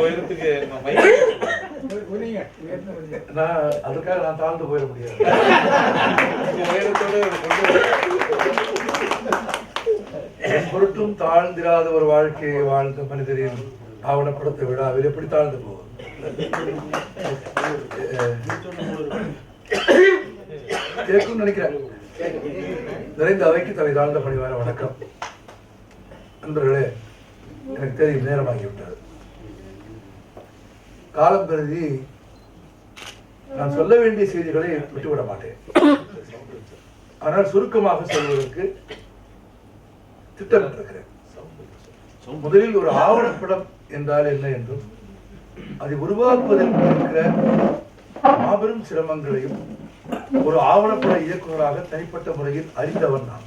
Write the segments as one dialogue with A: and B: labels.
A: உயரத்துக்கு நான்
B: அதுக்காக நான் தாழ்ந்து போயிட முடியாது. பொருட்டும் தாழ்ந்திராத ஒரு வாழ்க்கையை வாழ்ந்த மனிதரின் ஆவணப்படுத்த விழாவில் எப்படி தாழ்ந்து போகும் கேட்கும் நினைக்கிறேன். நிறைந்த அவைக்கு தலை தாழ்ந்த பணிவான வணக்கம். நண்பர்களே எனக்கு தெரியும் நேரமாகிவிட்டது காலம் கருதி நான் சொல்ல வேண்டிய செய்திகளை விட்டுவிட மாட்டேன். ஆனால் சுருக்கமாக சொல்வதற்கு திட்டமிட்டிருக்கிறேன் முதலில் ஒரு ஆவணப்படம் என்றால் என்ன என்றும் அதை உருவாக்குவதற்கு இருக்கிற மாபெரும் சிரமங்களையும் ஒரு ஆவணப்பட இயக்குநராக தனிப்பட்ட முறையில் அறிந்தவன் நான்.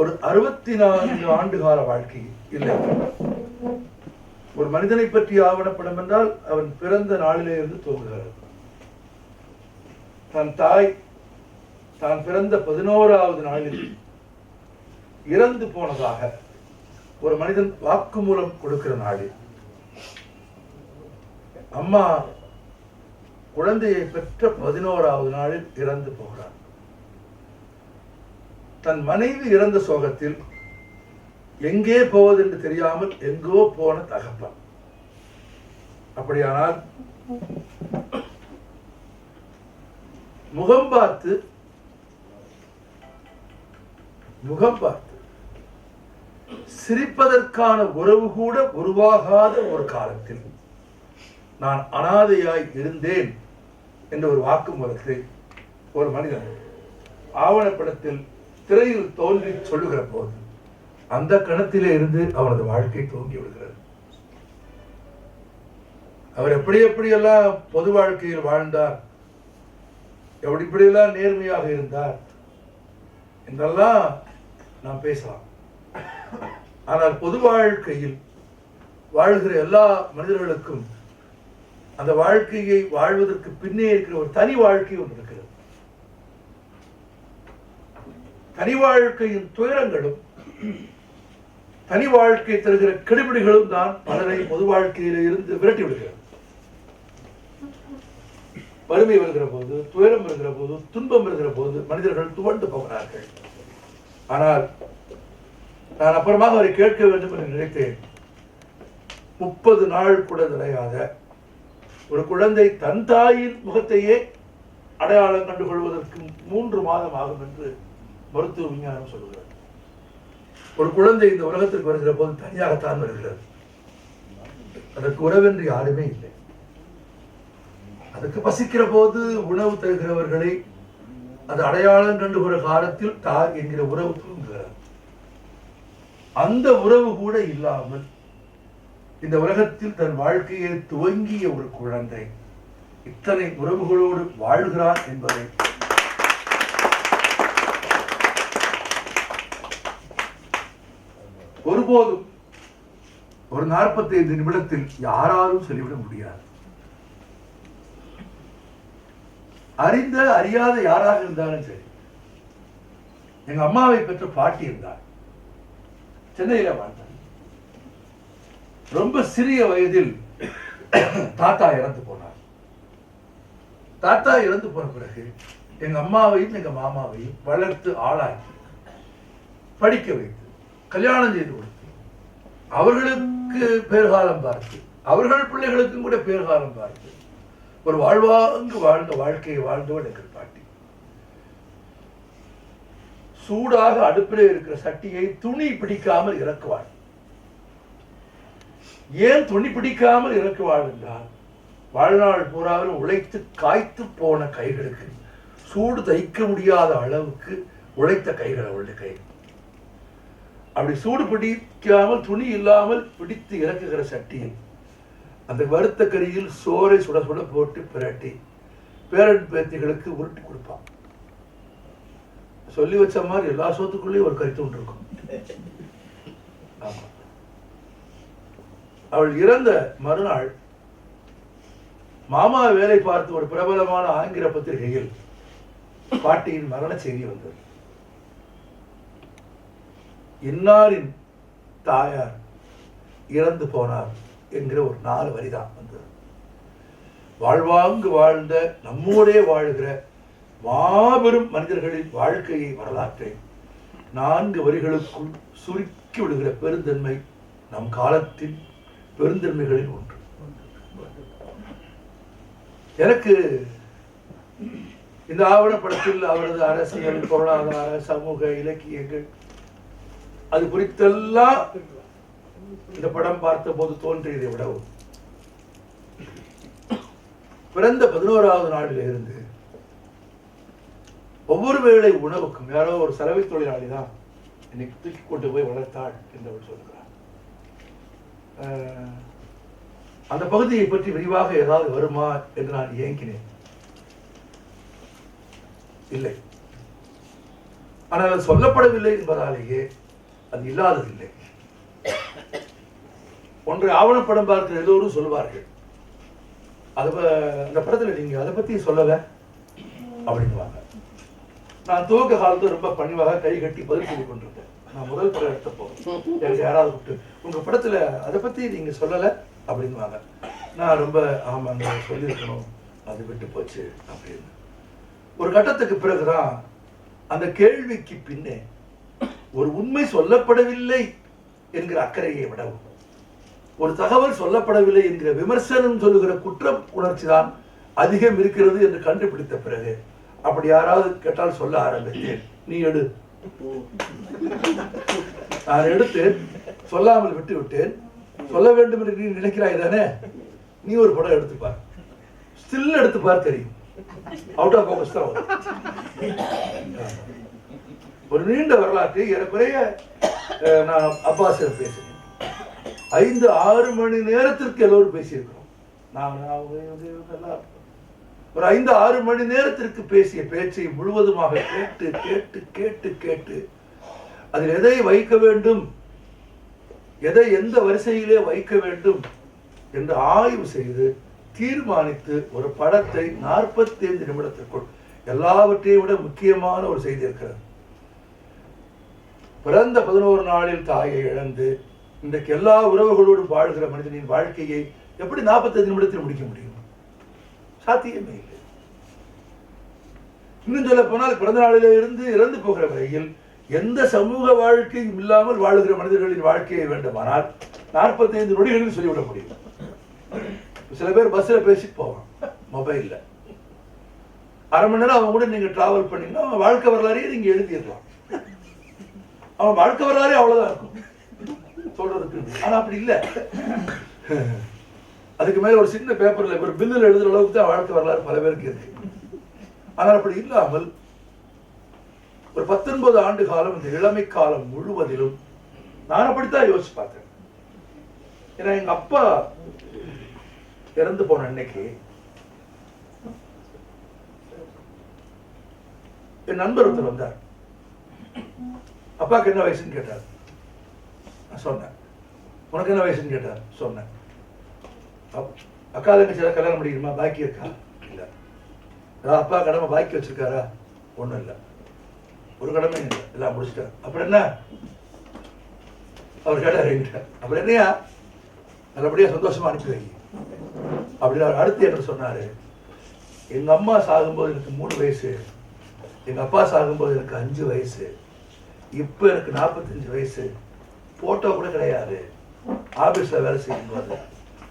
B: ஒரு அறுபத்தி நான்கு ஆண்டு கால வாழ்க்கை இல்லை. ஒரு மனிதனை பற்றி ஆவணப்படம் என்றால் அவன் பிறந்த நாளிலே இருந்து துவங்குகிறது தன் தாய் தான் பிறந்த பதினோராவது நாளில் இறந்து போனதாக ஒரு மனிதன் வாக்குமூலம் கொடுக்கிற நாளில். அம்மா குழந்தையை பெற்ற பதினோராவது நாளில் இறந்து போகிறார். தன் மனைவி இறந்த சோகத்தில் எங்கே போவது என்று தெரியாமல் எங்கோ போன தகப்பன். அப்படியானால் முகம் பார்த்து முகம் பார்த்து சிரிப்பதற்கான உறவு கூட உருவாகாத ஒரு காலத்தில் நான் அனாதையாய் இருந்தேன் என்ற ஒரு வாக்குமூலத்தை ஒரு மனிதன் ஆவணப்படத்தில் திரையில் தோன்றி சொல்லுகிற போது அந்த கணத்திலே இருந்து அவனது வாழ்க்கை தூங்கி விடுகிறது. அவர் எப்படி எப்படியெல்லாம் பொது வாழ்க்கையில் வாழ்ந்தார் எப்படி இப்படியெல்லாம் நேர்மையாக இருந்தார் என்றெல்லாம் நாம் பேசலாம். ஆனால் பொது வாழ்க்கையில் வாழ்கிற எல்லா மனிதர்களுக்கும் அந்த வாழ்க்கையை வாழ்வதற்கு பின்னே இருக்கிற ஒரு தனி வாழ்க்கை ஒன்று இருக்கிறது. தனி வாழ்க்கையின் துயரங்களும் தனி வாழ்க்கை தருகிற கெடுபிடிகளும் தான் பலரை பொது வாழ்க்கையில இருந்து விரட்டி விடுகிறது. வறுமை வருகிற போது துயரம் வருகிற போது துன்பம் வருகிற போது மனிதர்கள் துவண்டு போகிறார்கள். ஆனால் நான் அப்புறமாக அவரை கேட்க வேண்டும் என்று நினைத்தேன். முப்பது நாள் கூட நிலையாத ஒரு குழந்தை தன் தாயின் முகத்தையே அடையாளம் கண்டுகொள்வதற்கு மூன்று மாதம் ஆகும் என்று மருத்துவ விஞ்ஞானம் சொல்லுகிறார். ஒரு குழந்தை இந்த உலகத்திற்கு வருகிற போது தனியாகத்தான் வருகிறது. அதற்கு உறவென்று யாருமே இல்லை. அதுக்கு பசிக்கிற போது உணவு தருகிறவர்களை அது அடையாளம் கண்டுகிற காலத்தில் தாய் என்கிற உறவு தூங்குகிறார் அந்த உறவு கூட இல்லாமல் இந்த உலகத்தில் தன் வாழ்க்கையை துவங்கிய ஒரு குழந்தை இத்தனை உறவுகளோடு வாழ்கிறான் என்பதை ஒருபோதும் ஒரு 45 நிமிடத்தில் யாராலும் சொல்லிவிட முடியாது. அறிந்த அறியாத யாராக இருந்தாலும் சரி. எங்க அம்மாவை பெற்ற பாட்டி இருந்தார். சென்னையில வாழ்ந்தார். ரொம்ப சிறிய வயதில் தாத்தா இறந்து போனார். தாத்தா இறந்து போன பிறகு எங்க அம்மாவையும் எங்க மாமாவையும் வளர்த்து ஆளாக்கி படிக்க வைத்து கல்யாணம் செய்து கொடுத்து அவர்களுக்கு பேர்காலம் பார்த்து அவர்கள் பிள்ளைகளுக்கும் கூட பேர்காலம் பார்த்து ஒரு வாழ்வாங்கு வாழ்ந்த வாழ்க்கையை வாழ்ந்தவன் எங்கள் பாட்டி. சூடாக அடுப்பில் இருக்கிற சட்டியை துணி பிடிக்காமல் இறக்குவாள். ஏன் துணி பிடிக்காமல் இறக்குவாள் என்றால் வாழ்நாள் பூராவில் உழைத்து காய்த்து போன கைகளுக்கு சூடு தைக்க முடியாத அளவுக்கு உழைத்த கைகள் அவளுடைய கை அப்படி சூடு பிடிக்காமல் துணி இல்லாமல் பிடித்து இறக்குகிற சட்டியில் அந்த வறுத்த கறியில் சோறை சுட சுட போட்டு பிரட்டி பேரன் பேத்திகளுக்கு உருட்டி கொடுப்பான். சொல்லி வச்ச மாதிரி எல்லா சோத்துக்குள்ளேயும் ஒரு கருத்து ஒன்று இருக்கும். அவள் இறந்த மறுநாள் மாமா வேலை பார்த்து ஒரு பிரபலமான ஆங்கில பத்திரிகையில் பாட்டியின் மரண செய்தி வந்தது. இன்னாரின் தாயார் இறந்து போனார் என்கிற ஒரு நாலு வரிதான் வந்தது வாழ்வாங்கு வாழ்ந்த நம்மோடே வாழ்கிற மாபெரும் மனிதர்களின் வாழ்க்கையை வரலாற்றை நான்கு வரிகளுக்குள் சுருக்கி விடுகிற பெருந்தன்மை நம் காலத்தின் பெருந்தன்மைகளில் ஒன்று. எனக்கு இந்த ஆவணப்படத்தில் அவரது அரசியல் பொருளாதார சமூக இலக்கியங்கள் அது குறித்தெல்லாம் இந்த படம் பார்த்த போது தோன்றியதை விடவும் பிறந்த பதினோராவது நாளில் இருந்து ஒவ்வொரு வேளை உணவுக்கும் யாரோ ஒரு சலவை தொழிலாளி தான் என்னை தூக்கி கொண்டு போய் வளர்த்தாள் என்று அவர் சொல்கிறார். அஹ், அந்த பகுதியை பற்றி விரிவாக ஏதாவது வருமா என்று நான் ஏங்கினேன். இல்லை. ஆனால் அது சொல்லப்படவில்லை என்பதாலேயே அது இல்லாததில்லை. ஒன்றை ஆவணப்படம் பார்க்கிற எல்லோரும் சொல்வார்கள். அது அந்த படத்துல நீங்க அதை பத்தி சொல்லல. அப்படின்னுவாங்க. நான் துவக்க காலத்தில் ரொம்ப பணிவாக கை கட்டி பதில் சொல்லி கொண்டிருந்தேன். நான் முதல் படம் எடுத்தப்போ எனக்கு யாராவது கூப்பிட்டு உங்க படத்துல அதை பத்தி நீங்க சொல்லல அப்படின்னுவாங்க. நான் ரொம்ப ஆமாங்க சொல்லியிருக்கணும். அது விட்டு போச்சு அப்படின்னு. ஒரு கட்டத்துக்கு பிறகுதான் அந்த கேள்விக்கு பின்னே ஒரு உண்மை சொல்லப்படவில்லை என்கிற அக்கறையை விடவும் ஒரு தகவல் சொல்லப்படவில்லை என்கிற விமர்சனம் சொல்லுகிற குற்ற உணர்ச்சி தான் அதிகம் இருக்கிறது என்று கண்டுபிடித்த பிறகு அப்படி யாராவது கேட்டால் சொல்ல ஆரம்பித்தேன். நீ எடு. நான் எடுத்து சொல்லாமல் விட்டு விட்டேன் சொல்ல வேண்டும் என்று நீ நினைக்கிறாய் தானே? நீ ஒரு படம் எடுத்துப்பார் ஸ்டில் எடுத்துப்பார் தெரியும். அவுட் ஆஃப் ஃபோக்கஸ் தான் ஒரு நீண்ட வரலாற்றை ஏறக்குறைய நான் அப்பாசர் பேசுறேன் ஐந்து ஆறு மணி நேரத்திற்கு எல்லோரும் பேசியிருக்கிறோம். நான் அவங்க, இவங்க, எல்லாம் ஒரு ஐந்து ஆறு மணி நேரத்திற்கு பேசிய பேச்சை முழுவதுமாக கேட்டு கேட்டு கேட்டு கேட்டு அதில் எதை வைக்க வேண்டும் எதை எந்த வரிசையிலே வைக்க வேண்டும் என்று ஆய்வு செய்து தீர்மானித்து ஒரு படத்தை நாற்பத்தி ஐந்து நிமிடத்திற்குள் எல்லாவற்றையும் விட முக்கியமான ஒரு செய்தி இருக்கிறது. பிறந்த பதினோரு நாளில் தாயை இழந்து இன்றைக்கு எல்லா உறவுகளோடும் வாழ்கிற மனிதனின் வாழ்க்கையை எப்படி 45 நிமிடத்தில் முடிக்க முடியும்? சாத்தியமே இல்லை. இன்னும் சொல்ல போனால் பிறந்த நாளிலே இருந்து இறந்து போகிற வரையில் எந்த சமூக வாழ்க்கையும் இல்லாமல் வாழுகிற மனிதர்களின் வாழ்க்கையை வேண்டுமானால் 45 நொடிகளில் சொல்லிவிட முடியும். சில பேர் பஸ்ல பேசிட்டு போவான். மொபைல்ல அரை மணி நேரம் அவங்க கூட நீங்க டிராவல் பண்ணீங்கன்னா அவன் வாழ்க்கை வரலாறையே நீங்க எழுதிடலாம். அவன் வாழ்க்கை வரலாறே அவ்வளவுதான் இருக்கும். சொல்றதுக்கு. ஆனா அப்படி இல்ல. அதுக்கு மேல ஒரு சின்ன பேப்பர்ல ஒரு பில்லுல எழுதுற அளவுக்கு தான் வாழ்க்கை வரலாறு பல பேருக்கு இருக்கு. ஆனால் அப்படி இல்லாமல் ஒரு பத்தொன்பது ஆண்டு காலம் இந்த இளமை காலம் முழுவதிலும் நான் அப்படித்தான் யோசிச்சு பார்த்தேன். ஏன்னா எங்க அப்பா இறந்து போன அன்னைக்கு என் நண்பர் ஒருத்தர் வந்தார். அப்பாவுக்கு என்ன வயசுன்னு கேட்டார். நான் சொன்னேன். உனக்கு என்ன வயசுன்னு கேட்டார். சொன்னேன். அப்- அக்கா தங்கச்சி கல்யாணம் முடியுமா பாக்கி இருக்கா? இல்லை. ஏதாவது அப்பா கடமை பாக்கி வச்சிருக்காரா? ஒன்றும் இல்லை. ஒரு கடமை இல்லை. எல்லாம் முடிச்சிட்டார் அப்புறம் என்ன? அவர் கேட்டார் என்கிட்ட அப்புறம் என்னையா? நல்லபடியாக சந்தோஷமாக அனுப்பி வை. அப்படின்னு அவர் அடுத்து என்கிட்ட சொன்னார்? எங்கள் அம்மா சாகும்போது எனக்கு மூணு வயசு. எங்கள் அப்பா சாகும்போது எனக்கு அஞ்சு வயசு. இப்போ எனக்கு நாற்பத்தஞ்சு வயசு. போட்டோ கூட கிடையாது. ஆஃபீஸில் வேலை செய்யும்போது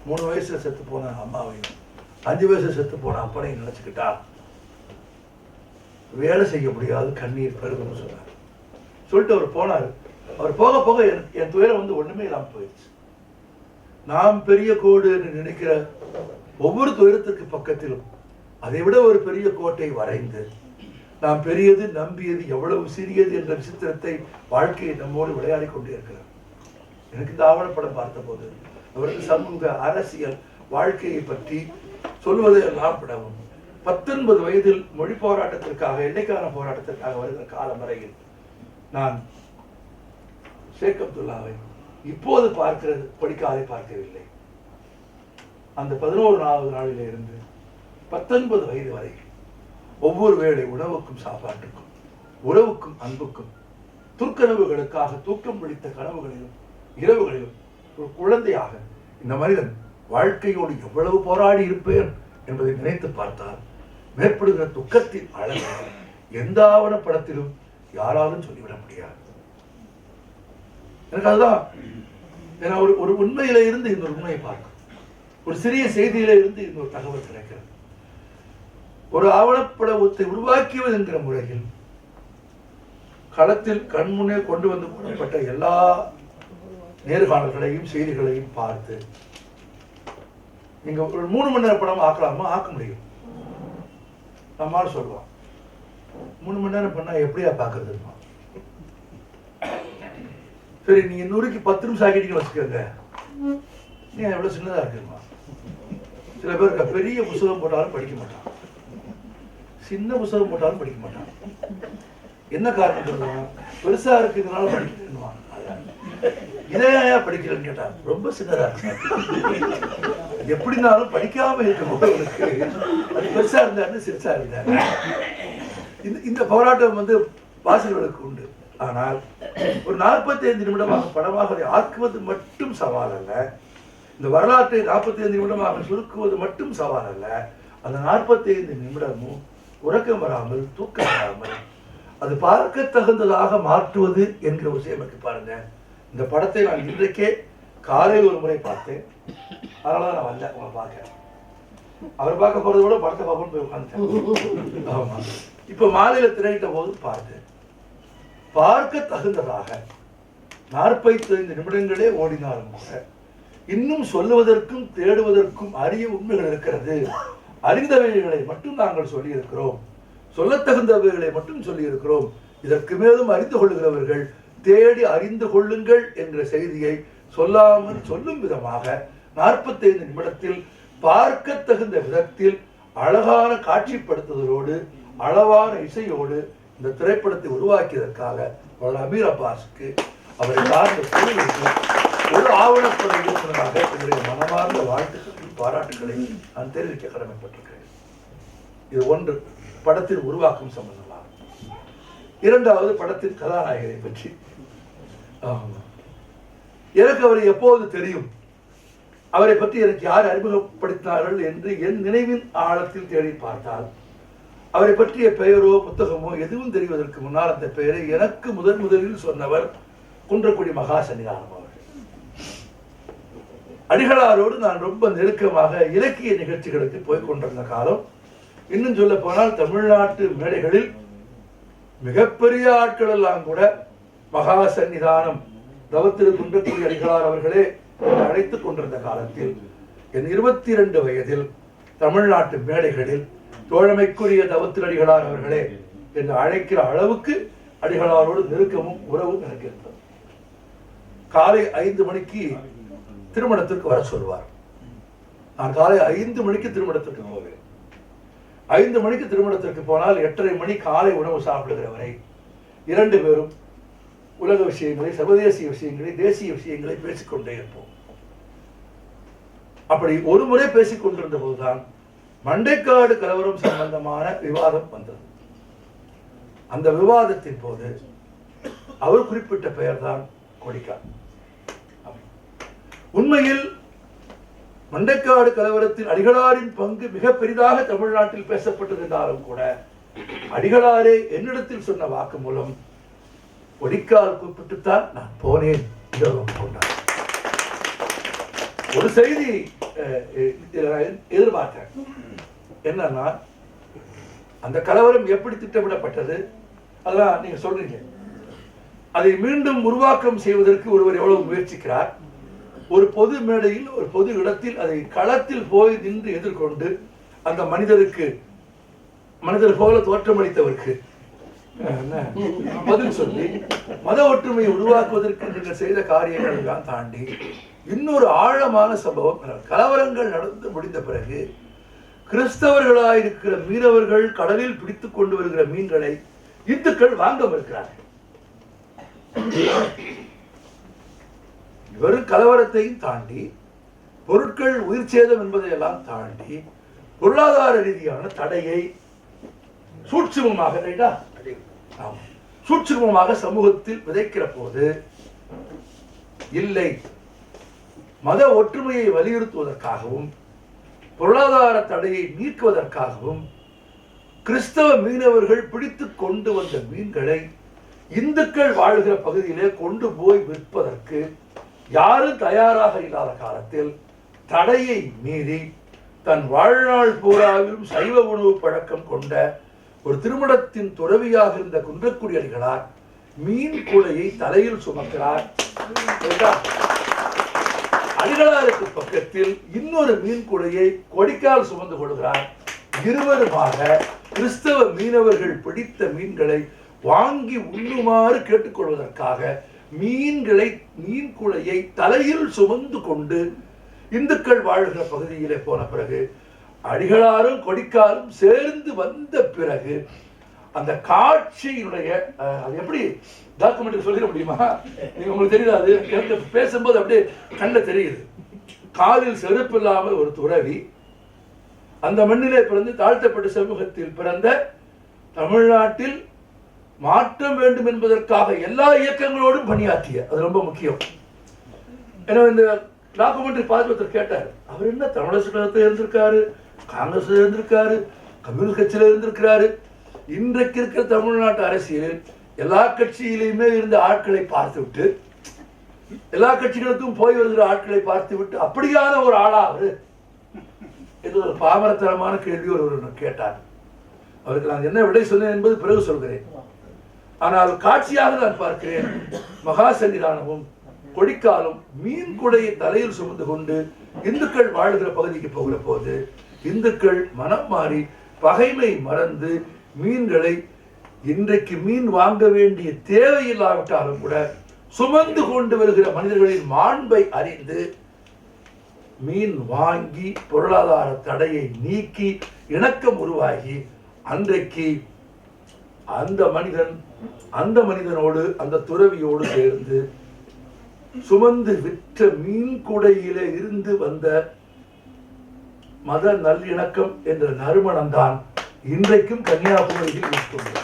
B: மூணு வயசில் செத்து போன அம்மாவையும் அஞ்சு வயசுல செத்து போன அப்பனையும் நினச்சிக்கிட்டா வேலை செய்ய முடியாது கண்ணீர் பெருகும்னு சொன்னார் சொல்லிட்டு அவர் போனார். அவர் போக போக என் என் துயரம் வந்து ஒன்றுமே இல்லாமல் போயிடுச்சு. நாம் பெரிய கோடு என்று நினைக்கிற ஒவ்வொரு துயரத்திற்கு பக்கத்திலும் அதை விட ஒரு பெரிய கோட்டை வரைந்து நாம் பெரியது நம்பியது எவ்வளவு சிறியது என்ற விசித்திரத்தை வாழ்க்கையை நம்மோடு விளையாடி கொண்டே இருக்கிறார் எனக்கு இந்த ஆவணப்படம் பார்த்தபோது அவரது சமூக அரசியல் வாழ்க்கையை பற்றி சொல்வதை எல்லாம் விடவும் பத்தொன்பது வயதில் மொழி போராட்டத்திற்காக எண்ணைக்கான போராட்டத்திற்காக வருகிற காலம் வரையில் நான் ஷேக் அப்துல்லாவை இப்போது பார்க்கிறது படிக்காதை பார்க்கவில்லை. அந்த பதினோரு நாலாவது நாளிலிருந்து பத்தொன்பது வயது வரை ஒவ்வொரு வேளை உணவுக்கும் சாப்பாட்டுக்கும் உறவுக்கும் அன்புக்கும் துர்க்கனவுகளுக்காக தூக்கம் பிடித்த கனவுகளிலும் இரவுகளிலும் ஒரு குழந்தையாக இந்த மனிதன் வாழ்க்கையோடு எவ்வளவு போராடி இருப்பேன் என்பதை நினைத்து பார்த்தால் மேற்படுகிற துக்கத்தின் அளவு எந்த ஆவண படத்திலும் யாராலும் சொல்லிவிட முடியாது. எனக்கு அதுதான் ஏன்னா ஒரு ஒரு உண்மையில இருந்து இன்னொரு உண்மையை பார்க்கும். ஒரு சிறிய செய்தியில இருந்து இன்னொரு தகவல் கிடைக்கிறது. ஒரு ஆவணப்படவத்தை உருவாக்கியது என்கிற முறையில் களத்தில் கண்முன்னே கொண்டு வந்து போடப்பட்ட எல்லா நேர்காணல்களையும் செய்திகளையும் பார்த்து நீங்க ஒரு மூணு மணி நேரம் படம் ஆக்கலாமா? ஆக்க முடியும். நம்மால் சொல்லுவான் மூணு மணி நேரம் பண்ணால் எப்படியா பாக்குறதுமா சரி நீங்க நூறுக்கு பத்து நிமிஷம் ஆக்கிட்டீங்க வச்சுக்கோங்க. நீ எவ்வளவு சின்னதா இருக்குமா? சில பேருக்கு பெரிய புத்தகம் போட்டாலும் படிக்க மாட்டான் சின்ன புத்தகம் போட்டாலும் படிக்க மாட்டான். என்ன காரணம் சொல்லுவான் பெருசா இருக்கிறதுனால படிக்கிறேன்னுவான் இதை படிக்கிறேன்னு கேட்டா ரொம்ப சின்னதா இருக்கு எப்படினாலும் படிக்காம இருக்கும் அது பெருசா இருந்தாரு சிறுசா இருந்தாரு. இந்த இந்த போராட்டம் வந்து வாசல்களுக்கு உண்டு. ஆனால் ஒரு 45 நிமிடமாக படமாக அதை ஆக்குவது மட்டும் சவால் அல்ல. இந்த வரலாற்றை 45 நிமிடமாக சுருக்குவது மட்டும் சவால் அல்ல. அந்த 45 நிமிடமும் உறக்கம் வராமல் தூக்கம் வராமல் அது பார்க்க தகுந்ததாக மாற்றுவது என்கிற விஷயம் எனக்கு பாருங்க. இந்த படத்தை நான் இன்றைக்கே காலையில் ஒரு முறை பார்த்தேன். அதனால நான் வந்தேன் உங்களை பார்க்க. அவர் பார்க்க போறதை விட படத்தை பார்க்கணும்னு போய் உட்காந்துட்டேன் ஆமா. இப்ப மாலையில திரையிட்ட போது பார்த்தேன். பார்க்க தகுந்ததாக நாற்பத்தைந்து நிமிடங்களே ஓடினாலும் கூட இன்னும் சொல்லுவதற்கும் தேடுவதற்கும் அரிய உண்மைகள் இருக்கிறது. அறிந்தவைகளை மட்டும் நாங்கள் சொல்லி இருக்கிறோம் சொல்லத்தகுந்தவைகளை மட்டும் சொல்லி இருக்கிறோம் இதற்கு மேலும் அறிந்து கொள்ளுகிறவர்கள் தேடி அறிந்து கொள்ளுங்கள் என்ற செய்தியை சொல்லாமல் சொல்லும் விதமாக நாற்பத்தைந்து நிமிடத்தில் பார்க்க தகுந்த விதத்தில் அழகான காட்சிப்படுத்துதலோடு அளவான இசையோடு இந்த திரைப்படத்தை உருவாக்கியதற்காக அமீர் அப்பாஸுக்கு அவரை சார்ந்த ஒரு ஆவணப்பட இயக்குநராக என்னுடைய மனமார்ந்த வாழ்த்துக்கள். பாராட்டுகளையும் நான் தெரிவிக்க கடமைப்பட்டிருக்கிறேன். இது ஒன்று படத்தின் உருவாக்கம் சம்பந்தமாக இரண்டாவது படத்தின் கதாநாயகரை பற்றி. எனக்கு அவரை எப்போது தெரியும்? அவரை பற்றி எனக்கு யார் அறிமுகப்படுத்தினார்கள் என்று என் நினைவின் ஆழத்தில் தேடி பார்த்தால் அவரை பற்றிய பெயரோ புத்தகமோ எதுவும் தெரிவதற்கு முன்னால் அந்த பெயரை எனக்கு முதன் முதலில் சொன்னவர் குன்றக்குடி மகா சன்னிதானம் அடிகளாரோடு நான் ரொம்ப நெருக்கமாக இலக்கிய நிகழ்ச்சிகளுக்கு போய் கொண்டிருந்த காலம் இன்னும் சொல்ல போனால் தமிழ்நாட்டு மேடைகளில் மிகப்பெரிய ஆட்கள் எல்லாம் கூட மகா சன்னிதானம் தவத்திரு குன்றக்குடி அடிகளார் அவர்களே அழைத்துக் கொண்டிருந்த காலத்தில் என் இருபத்தி இரண்டு வயதில் தமிழ்நாட்டு மேடைகளில் தோழமைக்குரிய தவத்திரு அடிகளார் அவர்களே என்று அழைக்கிற அளவுக்கு அடிகளாரோடு நெருக்கமும் உறவும் எனக்கு இருந்தது காலை ஐந்து மணிக்கு திருமணத்திற்கு வர சொல்வார். நான் காலை ஐந்து மணிக்கு திருமணத்திற்கு போவேன். ஐந்து மணிக்கு திருமணத்திற்கு போனால் எட்டரை மணி காலை உணவு சாப்பிடுகிற வரை இரண்டு பேரும் உலக விஷயங்களை சர்வதேசிய விஷயங்களை தேசிய விஷயங்களை பேசிக்கொண்டே இருப்போம். அப்படி ஒரு முறை பேசிக் கொண்டிருந்த போதுதான் மண்டைக்காடு கலவரம் சம்பந்தமான விவாதம் வந்தது. அந்த விவாதத்தின் போது அவர் குறிப்பிட்ட பெயர்தான் கொடிக்கா உண்மையில் மண்டைக்காடு கலவரத்தில் அடிகளாரின் பங்கு மிக பெரிதாக தமிழ்நாட்டில் பேசப்பட்டிருந்தாலும் கூட அடிகளாரே என்னிடத்தில் சொன்ன வாக்கு மூலம் ஒடிக்கால் கூப்பிட்டுத்தான் நான் போனேன். கொண்டார் ஒரு செய்தி அஹ், என்னன்னா அந்த கலவரம் எப்படி திட்டமிடப்பட்டது? அதெல்லாம் நீங்க சொல்றீங்க. அதை மீண்டும் உருவாக்கம் செய்வதற்கு ஒருவர் எவ்வளவு முயற்சிக்கிறார்? ஒரு பொது மேடையில் ஒரு பொது இடத்தில் அதை களத்தில் போய் நின்று எதிர்கொண்டு அந்த மனிதருக்கு மனிதர் போல தோற்றமளித்தவருக்கு பதில் சொல்லி மத ஒற்றுமையை உருவாக்குவதற்கு நீங்கள் செய்த காரியங்கள் எல்லாம் தாண்டி இன்னொரு ஆழமான சம்பவம் கலவரங்கள் நடந்து முடிந்த பிறகு கிறிஸ்தவர்களாயிருக்கிற மீனவர்கள் கடலில் பிடித்துக் கொண்டு வருகிற மீன்களை இந்துக்கள் வாங்க மறுக்கிறார்கள். வெறும் கலவரத்தையும் தாண்டி பொருட்கள் உயிர் சேதம் என்பதையெல்லாம் தாண்டி பொருளாதார ரீதியான தடையை சூட்சுமமாக ரைட்டா சூட்சுமமாக சமூகத்தில் விதைக்கிற போது இல்லை. மத ஒற்றுமையை வலியுறுத்துவதற்காகவும் பொருளாதார தடையை நீக்குவதற்காகவும் கிறிஸ்தவ மீனவர்கள் பிடித்து கொண்டு வந்த மீன்களை இந்துக்கள் வாழ்கிற பகுதியிலே கொண்டு போய் விற்பதற்கு யாரும் தயாராக இல்லாத காலத்தில் தடையை மீறி தன் வாழ்நாள் பூராவிலும் சைவ உணவு பழக்கம் கொண்ட ஒரு திருமணத்தின் துறவியாக இருந்த குன்றக்குடி அடிகளார் மீன் குலையை தலையில் சுமக்கிறார். அடிகளாருக்கு பக்கத்தில் இன்னொரு மீன் குலையை கொடிக்கால் சுமந்து கொள்கிறார். இருவருமாக கிறிஸ்தவ மீனவர்கள் பிடித்த மீன்களை வாங்கி உண்ணுமாறு கேட்டுக்கொள்வதற்காக மீன்களை மீன் குலையை தலையில் சுமந்து கொண்டு இந்துக்கள் வாழ்கிற பகுதியிலே போன பிறகு அடிகளாரும் கொடிக்காரும் சேர்ந்து வந்த பிறகு அந்த காட்சியினுடைய அஹ், அது எப்படி டாக்குமெண்ட் சொல்லிட முடியுமா? நீங்க உங்களுக்கு தெரியுதா? அது எனக்கு பேசும்போது அப்படியே கண்ண தெரியுது. காலில் செருப்பு இல்லாமல் ஒரு துறவி அந்த மண்ணிலே பிறந்து தாழ்த்தப்பட்ட சமூகத்தில் பிறந்த தமிழ்நாட்டில் மாற்றம் வேண்டும் என்பதற்காக எல்லா இயக்கங்களோடும் பணியாற்றிய அது ரொம்ப முக்கியம். எனவே இந்த டாக்குமெண்ட்ரி பார்த்து கேட்டார் அவர் என்ன தமிழக கழகத்தில் இருந்திருக்காரு காங்கிரஸில் இருந்திருக்காரு கம்யூனிஸ்ட் கட்சியில் இருந்திருக்கிறாரு. இன்றைக்கு இருக்கிற தமிழ்நாட்டு அரசியலில் எல்லா கட்சியிலையுமே இருந்த ஆட்களை பார்த்துவிட்டு எல்லா கட்சிகளுக்கும் போய் வருகிற ஆட்களை பார்த்து விட்டு அப்படியான ஒரு ஆளா அவரு? என்று ஒரு பாமரத்தனமான கேள்வி ஒருவர் கேட்டார். அவருக்கு நான் என்ன விடை சொன்னேன் என்பது பிறகு சொல்கிறேன். ஆனால் காட்சியாக நான் பார்க்கிறேன். மகா சன்னிதானமும் கொடிக்காலும் மீன் குடையை தலையில் சுமந்து கொண்டு இந்துக்கள் வாழுகிற பகுதிக்கு போகிற போது இந்துக்கள் மனம் மாறி பகைமை மறந்து மீன்களை இன்றைக்கு மீன் வாங்க வேண்டிய தேவையில்லாவிட்டாலும் கூட சுமந்து கொண்டு வருகிற மனிதர்களின் மாண்பை அறிந்து மீன் வாங்கி பொருளாதார தடையை நீக்கி இணக்கம் உருவாகி அன்றைக்கு அந்த மனிதன் அந்த மனிதனோடு அந்த துறவியோடு சேர்ந்து சுமந்து விற்ற மீன் குடையில இருந்து வந்த மத நல்லிணக்கம் என்ற நறுமணம்தான் இன்றைக்கும் கன்னியாகுமரியில் இருக்கின்றது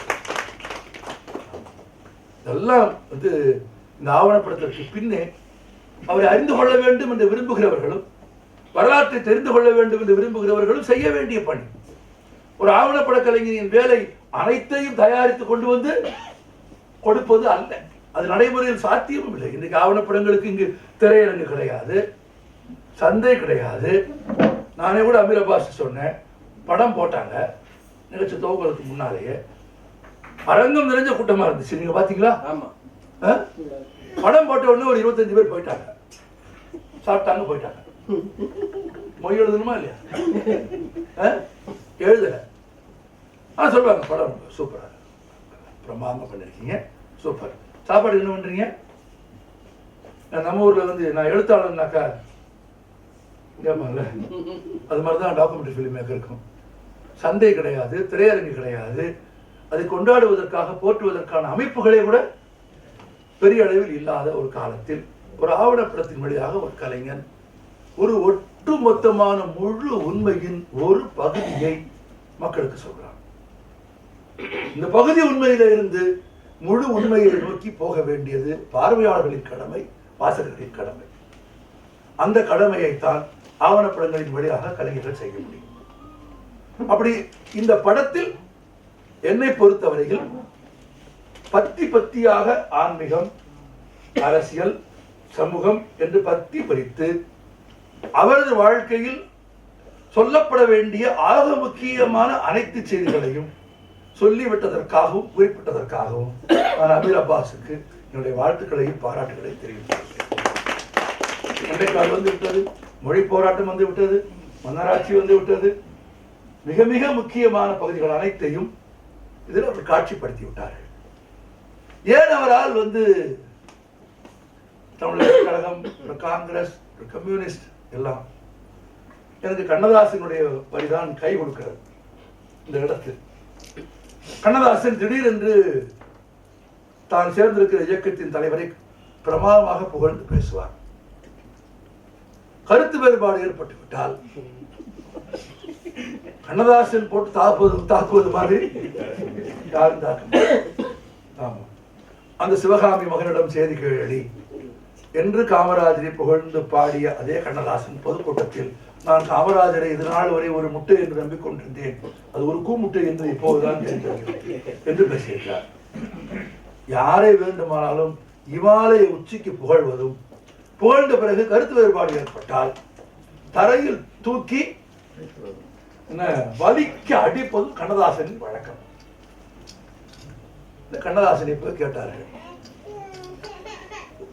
B: இதெல்லாம் வந்து இந்த ஆவணப்படத்திற்கு பின்னே அவரை அறிந்து கொள்ள வேண்டும் என்று விரும்புகிறவர்களும் வரலாற்றை தெரிந்து கொள்ள வேண்டும் என்று விரும்புகிறவர்களும் செய்ய வேண்டிய பணி. ஒரு ஆவணப்பட கலைஞரின் வேலை அனைத்தையும் தயாரித்து கொண்டு வந்து கொடுப்பது அல்ல. அது நடைமுறையில் சாத்தியமும் இல்லை. இன்றைக்கு ஆவணப்படங்களுக்கு இங்கு திரையரங்கு கிடையாது சந்தை கிடையாது. நானே கூட அமீர் அப்பாஸ் சொன்னேன் படம் போட்டாங்க நிகழ்ச்சி துவக்கிறதுக்கு முன்னாலேயே. அரங்கம் நிறைஞ்ச கூட்டமா இருந்துச்சு. நீங்க பாத்தீங்களா?
C: ஆமா.
B: ஆ? படம் போட்ட உடனே ஒரு இருபத்தஞ்சு பேர் போயிட்டாங்க. சாப்பிட்டாங்க போயிட்டாங்க. மொய் எழுதணுமா இல்லையா? எழுதல. ஆ சொல்லுவாங்க படம் சூப்பரா பிரமாதமா பண்ணியிருக்கீங்க சூப்பர். சாப்பாடு என்ன பண்ணுறீங்க நான் நம்ம ஊர்ல வந்து நான் எழுத்தாளர்னாக்கா கேட்பாங்கல்ல அது மாதிரி தான் டாக்குமெண்ட்ரி ஃபிலிம் மேக்கர் இருக்கும். சந்தை கிடையாது திரையரங்கு கிடையாது. அதை கொண்டாடுவதற்காக போற்றுவதற்கான அமைப்புகளே கூட பெரிய அளவில் இல்லாத ஒரு காலத்தில் ஒரு ஆவணப்படத்தின் வழியாக ஒரு கலைஞன் ஒரு ஒட்டுமொத்தமான முழு உண்மையின் ஒரு பகுதியை மக்களுக்கு சொல்றான். இந்த பகுதி உண்மையில இருந்து முழு உண்மையை நோக்கி போக வேண்டியது பார்வையாளர்களின் கடமை வாசகர்களின் கடமை. அந்த கடமையைத்தான் ஆவணப்படங்களின் வழியாக கலைஞர்கள் செய்ய முடியும். அப்படி இந்த படத்தில் என்னை பொறுத்தவரையில் பத்தி பத்தியாக ஆன்மீகம் அரசியல் சமூகம் என்று பத்தி பறித்து அவரது வாழ்க்கையில் சொல்லப்பட வேண்டிய ஆக முக்கியமான அனைத்து செய்திகளையும் சொல்லிவிட்டதற்காகவும் குறிப்பிட்டதற்காகவும் நான் அமீர் அப்பாஸுக்கு என்னுடைய வாழ்த்துக்களையும் பாராட்டுகளையும் தெரிவித்திருக்கிறேன் இன்றைக்கு வந்து விட்டது மொழி போராட்டம் வந்து விட்டது மன்னராட்சி வந்து விட்டது. மிக மிக முக்கியமான பகுதிகள் அனைத்தையும் இதில் அவர் காட்சிப்படுத்தி விட்டார்கள். ஏன் அவரால் வந்து தமிழக கழகம் ஒரு காங்கிரஸ் ஒரு கம்யூனிஸ்ட் எல்லாம் எனக்கு கண்ணதாசனுடைய வரிதான் கை கொடுக்கிறது இந்த இடத்தில். கண்ணதாசன் திடீரென்று தான் சேர்ந்திருக்கிற இயக்கத்தின் தலைவரை பிரமாதமாக புகழ்ந்து பேசுவார். கருத்து வேறுபாடு ஏற்பட்டு விட்டால் கண்ணதாசன் போட்டு தாக்குவது தாக்குவது மாதிரி யாரும் தாக்க ஆமா அந்த சிவகாமி மகனிடம் செய்தி கேள்வி என்று காமராஜரை புகழ்ந்து பாடிய அதே கண்ணதாசன் பொதுக்கூட்டத்தில் நான் காமராஜரை இது நாள் வரை ஒரு முட்டை என்று நம்பிக்கொண்டிருந்தேன் அது ஒரு கூமுட்டை என்று இப்போதுதான் தெரிந்தது என்று பேசியிருக்கிறார். யாரை வேண்டுமானாலும் இமாலய உச்சிக்கு புகழ்வதும் புகழ்ந்த பிறகு கருத்து வேறுபாடு ஏற்பட்டால் தரையில் தூக்கி என்ன வலிக்க அடிப்பதும் கண்ணதாசனின் வழக்கம். இந்த கண்ணதாசனை போய் கேட்டார்கள்?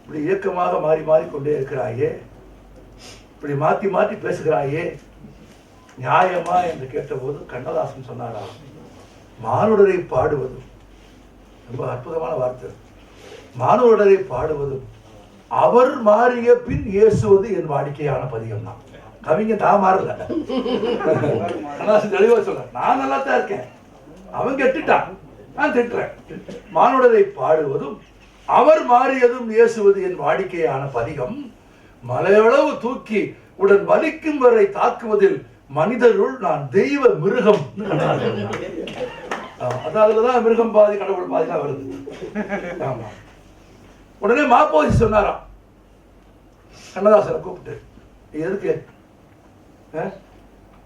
B: இப்படி இயக்கமாக மாறி மாறி கொண்டே இருக்கிறாயே. இப்படி மாற்றி மாற்றி பேசுகிறாயே. நியாயமா என்று கேட்டபோது கண்ணதாசன் சொன்னாரா மானுடரை பாடுவதும் ரொம்ப அற்புதமான வார்த்தை. மானுடரை பாடுவதும் அவர் மாறிய பின் இயேசுவது என் வாடிக்கையான பதியம் தான் கவிஞன் தான் மாறல. கண்ணதாசன் தெளிவா சொல்ற நான் நல்லா தான் இருக்கேன். அவன் கெட்டுட்டான். நான் திட்டுறேன். மானுடரை பாடுவதும் அவர் மாறியதும் இயேசுவது என் வாடிக்கையான பதிகம். மலையளவு தூக்கி உடன் வலிக்கும் வரை தாக்குவதில் மனிதருள் நான் தெய்வ மிருகம் ஆமா, அது அதுலதான் மிருகம் பாதி கடவுள் பாதி தான் வருது. ஆமா. உடனே மாப்போசி சொன்னாராம். கண்ணதாசனை கூப்பிட்டு எதுக்கு?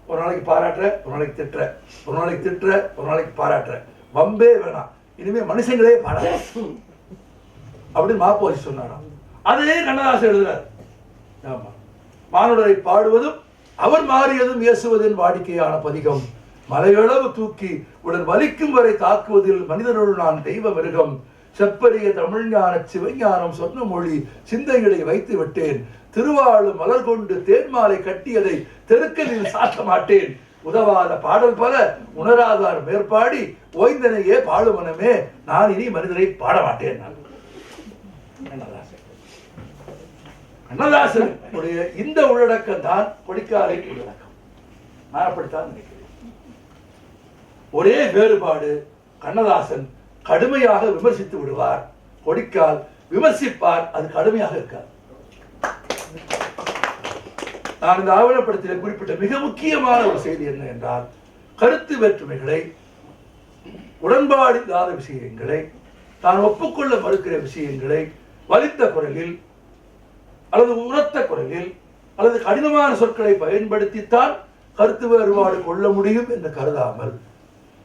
B: ஒரு நாளைக்கு பாராட்டுற ஒரு நாளைக்கு திட்டுற ஒரு நாளைக்கு திட்டுற ஒரு நாளைக்கு பாராட்டுற. வம்பே வேணாம். இனிமே மனுஷங்களே பாட அப்படின்னு மாப்போசி சொன்னாராம். அதே கண்ணதாசன் எழுதுறார். ஆமா. மானுடரை பாடுவதும் அவர் மாறியதும் இயேசுவதின் வாடிக்கையான பதிகம். மலையளவு தூக்கி உடன் வலிக்கும் வரை தாக்குவதில் மனிதனுள் நான் தெய்வ மிருகம். செப்பரிய தமிழ்ஞான சிவஞானம் சொன்ன மொழி சிந்தைகளை வைத்து விட்டேன். திருவாழு மலர் கொண்டு தேன்மாலை கட்டியதை தெருக்கலில் சாத்த மாட்டேன். உதவாத பாடல் பல உணராதார் மேற்பாடி ஓய்ந்தனையே பாடுமனமே நான் இனி மனிதரை பாட மாட்டேன் நான். கண்ணதாசன் உடைய இந்த உள்ளடக்கம் தான் கொடிக்காலை உள்ளடக்கம். நான் அப்படித்தான் நினைக்கிறேன். ஒரே வேறுபாடு கண்ணதாசன் கடுமையாக விமர்சித்து விடுவார். கொடிக்கால் விமர்சிப்பார் அது கடுமையாக இருக்காது. நான் இந்த ஆவணப்படத்தில் குறிப்பிட்ட மிக முக்கியமான ஒரு செய்தி என்ன என்றால் கருத்து வேற்றுமைகளை உடன்பாடு இல்லாத விஷயங்களை தான் ஒப்புக்கொள்ள மறுக்கிற விஷயங்களை வலித்த குரலில் அல்லது உரத்த குரலில் அல்லது கடினமான சொற்களை பயன்படுத்தித்தான் கருத்து வேறுபாடு கொள்ள முடியும் என்று கருதாமல்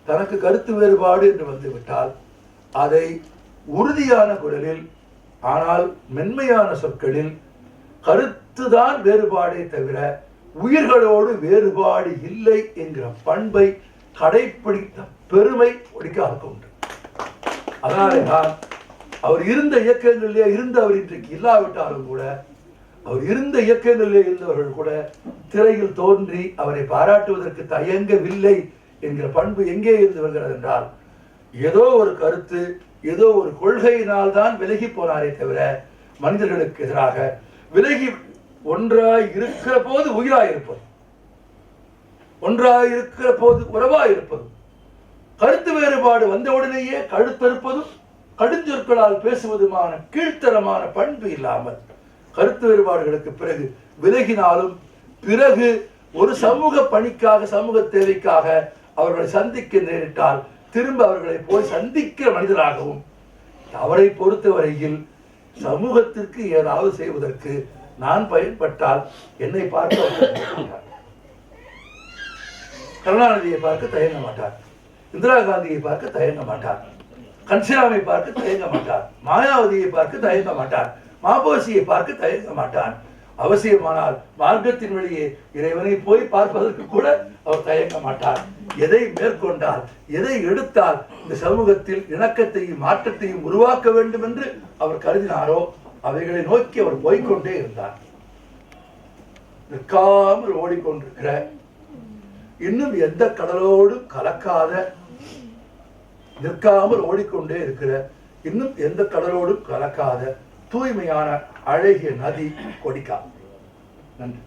B: தனக்கு கருத்து வேறுபாடு என்று வந்துவிட்டால் அதை உறுதியான குரலில் ஆனால் மென்மையான சொற்களில் கருத்துதான் வேறுபாடே தவிர உயிர்களோடு வேறுபாடு இல்லை என்கிற பண்பை கடைபிடித்த பெருமை ஒடிக்காக உண்டு. அதனாலே தான் அவர் இருந்த இயக்கங்களிலே இருந்து அவர் இன்றைக்கு இல்லாவிட்டாலும் கூட அவர் இருந்த இயக்கங்களிலே இருந்தவர்கள் கூட திரையில் தோன்றி அவரை பாராட்டுவதற்கு தயங்கவில்லை என்கிற பண்பு எங்கே இருந்து வருகிறது என்றால் ஏதோ ஒரு கருத்து ஏதோ ஒரு கொள்கையினால் தான் விலகி போனாரே தவிர மனிதர்களுக்கு எதிராக விலகி ஒன்றாய் இருக்கிற போது உயிராய் இருப்பது ஒன்றாய் இருக்கிற போது உறவாய் இருப்பது கருத்து வேறுபாடு வந்தவுடனேயே கழுத்தறுப்பதும் கடுஞ்சொற்களால் பேசுவதுமான கீழ்த்தரமான பண்பு இல்லாமல் கருத்து வேறுபாடுகளுக்கு பிறகு விலகினாலும் பிறகு ஒரு சமூக பணிக்காக சமூக தேவைக்காக அவர்களை சந்திக்க நேரிட்டால் திரும்ப அவர்களை போய் சந்திக்கிற மனிதராகவும் அவரை பொறுத்தவரையில் சமூகத்திற்கு ஏதாவது செய்வதற்கு நான் பயன்பட்டால் என்னை பார்க்க கருணாநிதியை பார்க்க தயங்க மாட்டார். இந்திரா காந்தியை பார்க்க தயங்க மாட்டார். கன்சிராமை பார்க்க தயங்க மாட்டார் மாயாவதியை பார்க்க தயங்க மாட்டார் மாபோசியை பார்க்க தயங்க மாட்டான். அவசியமானால் மார்க்கத்தின் வழியே இறைவனை போய் பார்ப்பதற்கு கூட அவர் தயங்க மாட்டார். எதை மேற்கொண்டால் எதை எடுத்தால் இந்த சமூகத்தில் இணக்கத்தையும் மாற்றத்தையும் உருவாக்க வேண்டும் என்று அவர் கருதினாரோ அவைகளை நோக்கி அவர் போய்க்கொண்டே இருந்தார். நிற்காமல் ஓடிக்கொண்டிருக்கிற இன்னும் எந்த கடலோடும் கலக்காத நிற்காமல் ஓடிக்கொண்டே இருக்கிற இன்னும் எந்த கடலோடும் கலக்காத தூய்மையான அழகிய நதி கொடிக்கா. நன்றி.